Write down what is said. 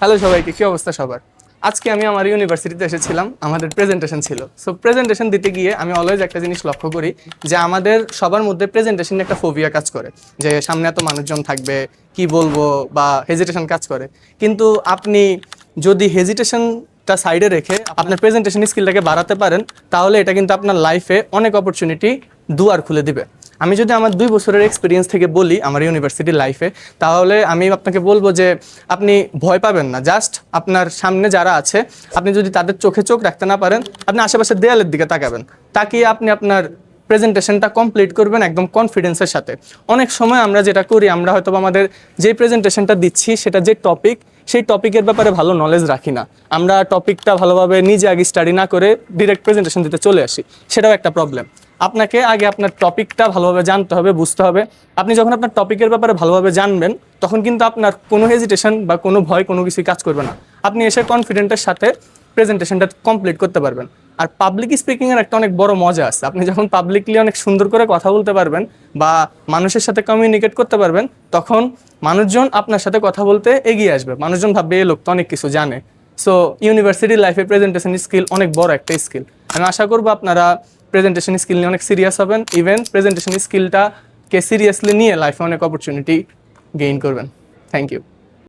Hello সবাইকে, কি অবস্থা সবার? আজকে আমি আমার ইউনিভার্সিটিতে এসেছিলাম, আমাদের প্রেজেন্টেশন ছিল। সো প্রেজেন্টেশন দিতে গিয়ে আমি অলওয়েজ একটা জিনিস লক্ষ্য করি যে আমাদের সবার মধ্যে প্রেজেন্টেশন একটা ফোবিয়া কাজ করে। যে সামনে এত মানুষজন থাকবে, কি বলব বা হেজিটেশন কাজ করে। কিন্তু আপনি যদি হেজিটেশনটা সাইডে রেখে আপনার প্রেজেন্টেশন স্কিলটাকে বাড়াতে পারেন, তাহলে এটা কিন্তু আপনার লাইফে অনেক অপরচুনিটি দুয়ার খুলে দিবে। আমি যদি আমার দুই বছরের এক্সপিরিয়েন্স থেকে বলি আমার ইউনিভার্সিটি লাইফে তাহলে আমি আপনাকে বলব যে আপনি ভয় পাবেন না। জাস্ট আপনার সামনে যারা আছে, আপনি যদি তাদের চোখে চোখ রাখতে না পারেন, আপনি আশেপাশের দেয়ালের দিকে তাকাবেন। তাকিয়ে আপনি আপনার প্রেজেন্টেশনটা কমপ্লিট করবেন একদম কনফিডেন্সের সাথে। অনেক সময় আমরা যেটা করি, আমরা হয়তো আমাদের যে প্রেজেন্টেশনটা দিচ্ছি, সেটা যে টপিক সেই টপিকের ব্যাপারে ভালো নলেজ রাখি না। আমরা টপিকটা ভালোভাবে নিজে আগে স্টাডি না করে ডিরেক্ট প্রেজেন্টেশন দিতে চলে আসি। সেটাও একটা প্রবলেম আপনাকে আগে আপনার টপিকটা ভালোভাবে জানতে হবে, বুঝতে হবে। আপনি যখন আপনার টপিকের ব্যাপারে ভালোভাবে জানবেন, তখন কিন্তু আপনার কোনো হেজিটেশন বা কোনো ভয়, কোনো কিছুই কাজ করবে না। আপনি এসে কনফিডেন্টের সাথে প্রেজেন্টেশনটা কমপ্লিট করতে পারবেন। আর পাবলিক স্পিকিংয়ের একটা অনেক বড় মজা আছে। আপনি যখন পাবলিকলি অনেক সুন্দর করে কথা বলতে পারবেন বা মানুষের সাথে কমিউনিকেট করতে পারবেন, তখন মানুষজন আপনার সাথে কথা বলতে এগিয়ে আসবে। মানুষজন ভাববে, এই লোক তো অনেক কিছু জানে। সো ইউনিভার্সিটি লাইফে প্রেজেন্টেশন স্কিল অনেক বড় একটা স্কিল আমি আশা করব আপনারা প্রেজেন্টেশন স্কিল নিয়ে অনেক সিরিয়াস হবেন ইভেন প্রেজেন্টেশন স্কিলটাকে সিরিয়াসলি নিয়ে লাইফে অনেক অপরচুনিটি গেইন করবেন। Thank you